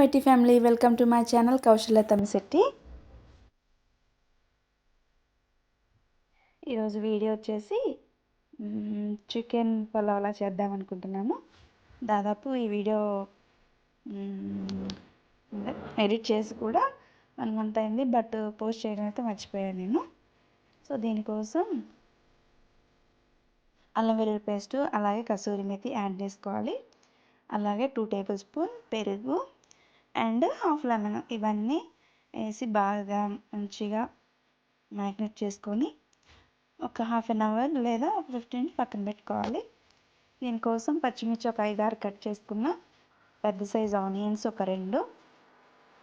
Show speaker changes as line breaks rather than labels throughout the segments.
YT family welcome to my channel Kausalya Tamisetti ఈరోజు video వచ్చేసి chicken పలావ్లా చేద్దాం అనుకుంటున్నాము. దాదాపు ఈ వీడియో ఎడిట్ చేసి కూడా వన్ మంత్ అయింది బట్ పోస్ట్ చేయడం అయితే మర్చిపోయాను నేను. సో దీనికోసం అల్లం వెల్లుల్లి పేస్ట్ అలాగే కసూరి మెతి యాడ్ చేసుకోవాలి. అలాగే టూ టేబుల్ స్పూన్ పెరుగు అండ్ హాఫ్ లెమన్ ఇవన్నీ వేసి బాగా మంచిగా మ్యాగ్నెట్ చేసుకొని ఒక హాఫ్ అన్ అవర్ లేదా ఒక ఫిఫ్టీన్ పక్కన పెట్టుకోవాలి. దీనికోసం పచ్చిమిర్చి ఒక ఐదారు కట్ చేసుకున్న పెద్ద సైజ్ ఆనియన్స్ ఒక రెండు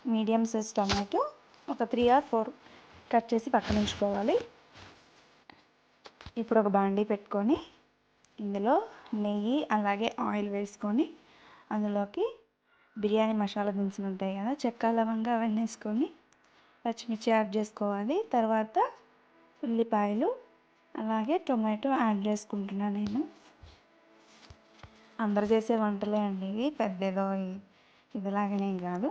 మీడియం సైజ్ టమాటో ఒక త్రీ ఆర్ ఫోర్ కట్ చేసి పక్కన ఉంచుకోవాలి. ఇప్పుడు ఒక బాండీ పెట్టుకొని ఇందులో నెయ్యి అలాగే ఆయిల్ వేసుకొని అందులోకి బిర్యానీ మసాలా దినుసులు ఉంటాయి కదా చెక్క లవంగా అవన్నీ వేసుకొని పచ్చిమిర్చి యాడ్ చేసుకోవాలి. తర్వాత ఉల్లిపాయలు అలాగే టొమాటో యాడ్ చేసుకుంటున్నాను నేను. అందరు చేసే వంటలే అండి ఇవి పెద్దదో ఇదిలాగనే కాదు.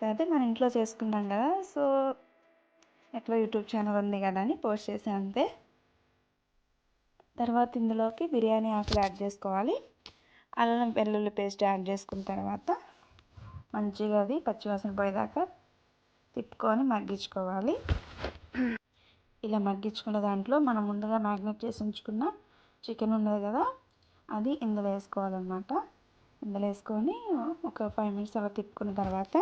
కాకపోతే మన ఇంట్లో చేసుకుంటాం కదా సో ఎట్లా యూట్యూబ్ ఛానల్ ఉంది కదా అని పోస్ట్ చేసే అంతే. తర్వాత ఇందులోకి బిర్యానీ ఆకులు యాడ్ చేసుకోవాలి. అల్లం వెల్లుల్లి పేస్ట్ యాడ్ చేసుకున్న తర్వాత మంచిగా అది పచ్చివాసన పోయేదాకా తిప్పుకొని మగ్గించుకోవాలి. ఇలా మగ్గించుకున్న దాంట్లో మనం ముందుగా మ్యాగ్నేట్ చేసి ఉంచుకున్న చికెన్ ఉన్నది కదా అది ఇందులో వేసుకోవాలన్నమాట. ఇందులో వేసుకొని ఒక ఫైవ్ మినిట్స్ అలా తిప్పుకున్న తర్వాత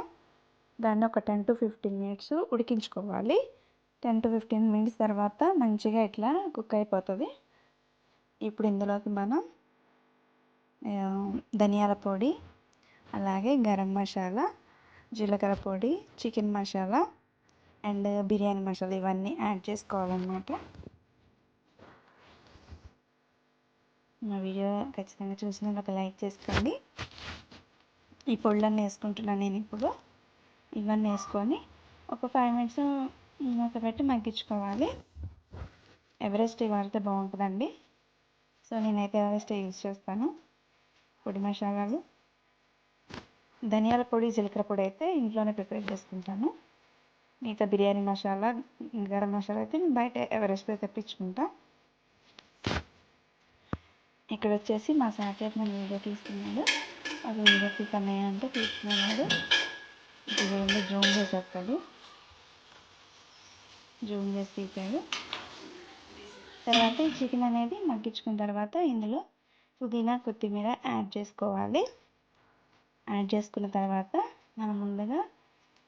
దాన్ని ఒక టెన్ టు ఫిఫ్టీన్ మినిట్స్ ఉడికించుకోవాలి. టెన్ టు ఫిఫ్టీన్ మినిట్స్ తర్వాత మంచిగా ఇట్లా కుక్ అయిపోతుంది. ఇప్పుడు ఇందులోకి మనం ధనియాల పొడి అలాగే గరం మసాలా జీలకర్ర పొడి చికెన్ మసాలా అండ్ బిర్యానీ మసాలా ఇవన్నీ యాడ్ చేసుకోవాలన్నమాట. మా వీడియో ఖచ్చితంగా చూసిన ఒక లైక్ చేసుకోండి. ఈ పొళ్ళన్నీ వేసుకుంటున్నాను నేను ఇప్పుడు. ఇవన్నీ వేసుకొని ఒక ఫైవ్ మినిట్స్ మూత పెట్టి మగ్గించుకోవాలి. ఎవరెస్ట్ వాడితే బాగుంటుందండి. సో నేనైతే ఎవరెస్ట్ యూజ్ చేస్తాను. పొడి మసాలాలు. ధనియాల పొడి జీలకర్ర పొడి అయితే ఇంట్లోనే ప్రిపేర్ చేసుకుంటాను. మిగతా బిర్యానీ మసాలా గరం మసాలా అయితే నేను బయట ఎవరెస్ట్ తెప్పించుకుంటా. ఇక్కడ వచ్చేసి మా సాకేత్ నేను వీడియో తీస్తున్నాడు. అది వీడియో తీస్తున్నాయి అంటే తీసుకున్నాడు ఇప్పుడు జూమ్ చేసేస్తాడు జూమ్ చేసి తీసాడు తర్వాత ఈ చికెన్ అనేది మగ్గించుకున్న తర్వాత ఇందులో పుదీనా కొత్తిమీర యాడ్ చేసుకోవాలి. యాడ్ చేసుకున్న తర్వాత మనం ముందుగా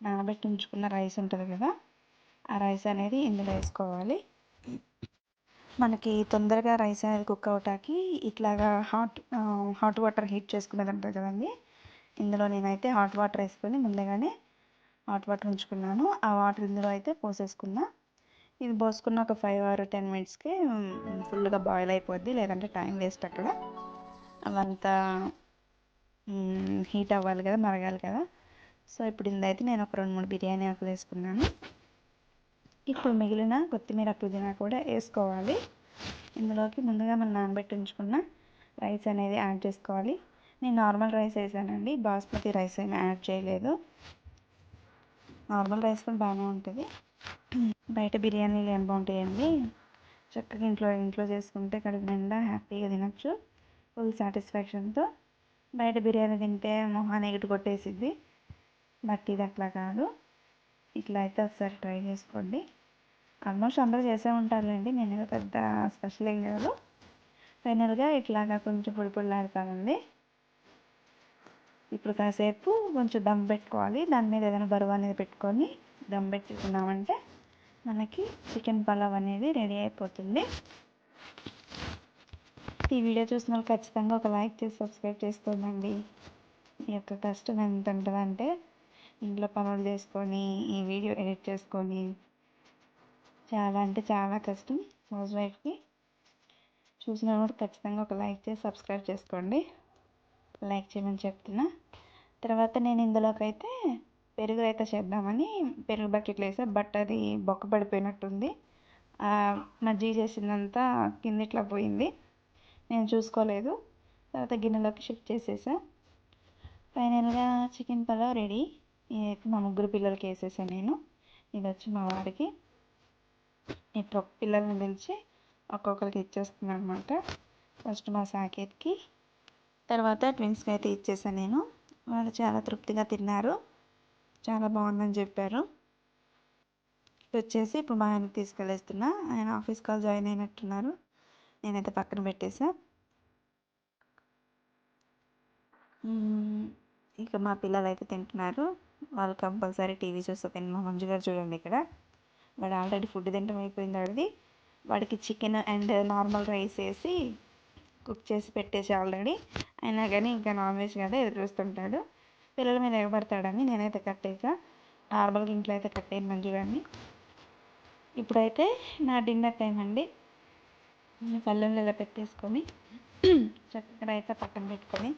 నానబెట్టి ఉంచుకున్న రైస్ ఉంటుంది కదా ఆ రైస్ అనేది ఇందులో వేసుకోవాలి. మనకి తొందరగా రైస్ అనేది కుక్ అవటానికి ఇట్లాగా హాట్ హాట్ వాటర్ హీట్ చేసుకునేది ఉంటుంది కదండి. ఇందులో నేనైతే హాట్ వాటర్ వేసుకొని ముందుగానే హాట్ వాటర్ ఉంచుకున్నాను. ఆ వాటర్ ఇందులో అయితే పోసేసుకున్నా. ఇది పోసుకున్న ఒక ఫైవ్ ఆర్ టెన్ మినిట్స్కి ఫుల్గా బాయిల్ అయిపోద్ది లేదంటే టైం వేస్ట్ అక్కడ. అవంతా హీట్ అవ్వాలి కదా మరగాలి కదా. సో ఇప్పుడు ఇందైతే నేను ఒక రెండు మూడు బిర్యానీ ఆకులు వేసుకున్నాను. ఇప్పుడు మిగిలిన కొత్తిమీర పుదీనా కూడా వేసుకోవాలి. ఇందులోకి ముందుగా మనం నానబెట్టి ఉంచుకున్న రైస్ అనేది యాడ్ చేసుకోవాలి. నేను నార్మల్ రైస్ వేసానండి. బాస్మతి రైస్ ఏమి యాడ్ చేయలేదు. నార్మల్ రైస్ కూడా బాగానే ఉంటుంది. బయట బిర్యానీలు ఏం బాగుంటాయండి. చక్కగా ఇంట్లో ఇంట్లో చేసుకుంటే కడుపు నిండా హ్యాపీగా తినచ్చు. ఫుల్ సాటిస్ఫాక్షన్తో. బయట బిర్యానీ తింటే మొహాన్ని ఎగిటి కొట్టేసిద్ది. బట్ ఇది అట్లా కాదు. ఇట్లా అయితే ఒకసారి ట్రై చేసుకోండి. ఆల్మోస్ట్ అందరూ చేసే ఉంటారులేండి. నేను పెద్ద స్పెషల్ ఏం కాదు. ఫైనల్గా ఇట్లాగా కొంచెం పొడి పొడిలాడుతానండి. ఇప్పుడు కాసేపు కొంచెం దమ్ పెట్టుకోవాలి. దాని మీద ఏదైనా బరువు అనేది పెట్టుకొని దమ్ పెట్టుకున్నామంటే మనకి చికెన్ పలావ్ అనేది రెడీ అయిపోతుంది. ఈ వీడియో చూసిన వాళ్ళు ఖచ్చితంగా ఒక లైక్ చేసి సబ్స్క్రైబ్ చేసుకోండి. ఈ యొక్క కష్టం ఎంత ఉంటుందంటే ఇంట్లో పనులు చేసుకొని ఈ వీడియో ఎడిట్ చేసుకొని చాలా అంటే చాలా కష్టం. హౌస్ వైఫ్కి చూసిన కూడా ఖచ్చితంగా ఒక లైక్ చేసి సబ్స్క్రైబ్ చేసుకోండి. లైక్ చేయమని చెప్తున్నా. తర్వాత నేను ఇందులోకైతే పెరుగు అయితే చేద్దామని పెరుగు బకెట్లో వేసా. బట్ అది బొక్క పడిపోయినట్టుంది. మజ్జిగ చేసిందంతా కిందిట్లా పోయింది. నేను చూసుకోలేదు. తర్వాత గిన్నెలోకి షిఫ్ట్ చేసేసా. ఫైనల్గా చికెన్ పలావ్ రెడీ. ఇదైతే మా ముగ్గురు పిల్లలకి వేసేసాను నేను. ఇది వచ్చి మా వారికి ఇప్పుడు పిల్లల్ని పిలిచి ఒక్కొక్కరికి ఇచ్చేస్తున్నాను అనమాట ఫస్ట్ మా సాకేత్కి. తర్వాత ట్విన్స్కి అయితే ఇచ్చేసాను నేను. వాళ్ళు చాలా తృప్తిగా తిన్నారు. చాలా బాగుందని చెప్పారు. వచ్చేసి ఇప్పుడు మా ఆయనకి తీసుకెళ్ళేస్తున్నా. ఆయన ఆఫీస్ కాల్ జాయిన్ అయినట్టున్నారు. నేనైతే పక్కన పెట్టేసా. ఇక మా పిల్లలు అయితే తింటున్నారు. వాళ్ళు కంపల్సరీ టీవీ చూస్తే మా మంజు గారు చూడండి ఇక్కడ. వాడు ఆల్రెడీ ఫుడ్ తినడం అయిపోయింది వాడిది వాడికి చికెన్ అండ్ నార్మల్ రైస్ వేసి కుక్ చేసి పెట్టేసి ఆల్రెడీ. అయినా కానీ ఇంకా నాన్ వెజ్ కదా ఎదురు చూస్తుంటాడు. పిల్లల మీద ఎగబడతాడని నేనైతే కట్టేసా నార్మల్గా ఇంట్లో అయితే కట్టేయను మంజు గారిని. ఇప్పుడైతే నా డిన్నర్ టైం అండి. పళ్ళెంలో ఇలా పెట్టేసుకొని చక్కెర అయితే పక్కన పెట్టుకొని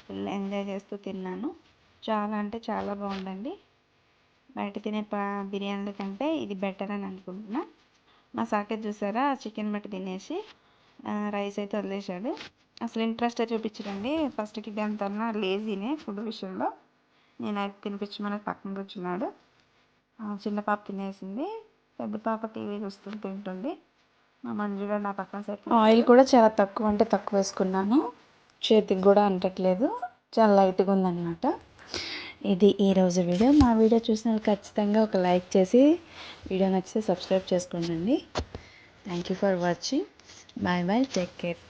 ఫుల్ ఎంజాయ్ చేస్తూ తిన్నాను. చాలా అంటే చాలా బాగుందండి. బయట తినే పా బిర్యానీల కంటే ఇది బెటర్ అని అనుకుంటున్నా. మా సాకెట్ చూసారా చికెన్ మట్టి తినేసి రైస్ అయితే వదిలేశాడు. అసలు ఇంట్రెస్ట్ చూపించడండి. ఫస్ట్కి అంతా లేజీనే ఫుడ్ విషయంలో. నేనైతే తినిపించమని పక్కన కూర్చున్నాడు. చిన్న పాప తినేసింది. పెద్ద పాప టీవీ చూస్తూ తింటుంది. మంజుగా నా పక్కన సెట్ ఆయిల్ కూడా చాలా తక్కువ అంటే తక్కువ వేసుకున్నాను. చేతికి కూడా అంటట్లేదు. చాలా లైట్గా ఉందన్నమాట. ఇది ఈరోజు వీడియో. మా వీడియో చూసిన ఖచ్చితంగా ఒక లైక్ చేసి వీడియో నచ్చితే సబ్స్క్రైబ్ చేసుకోండి. Thank you for watching bye bye take care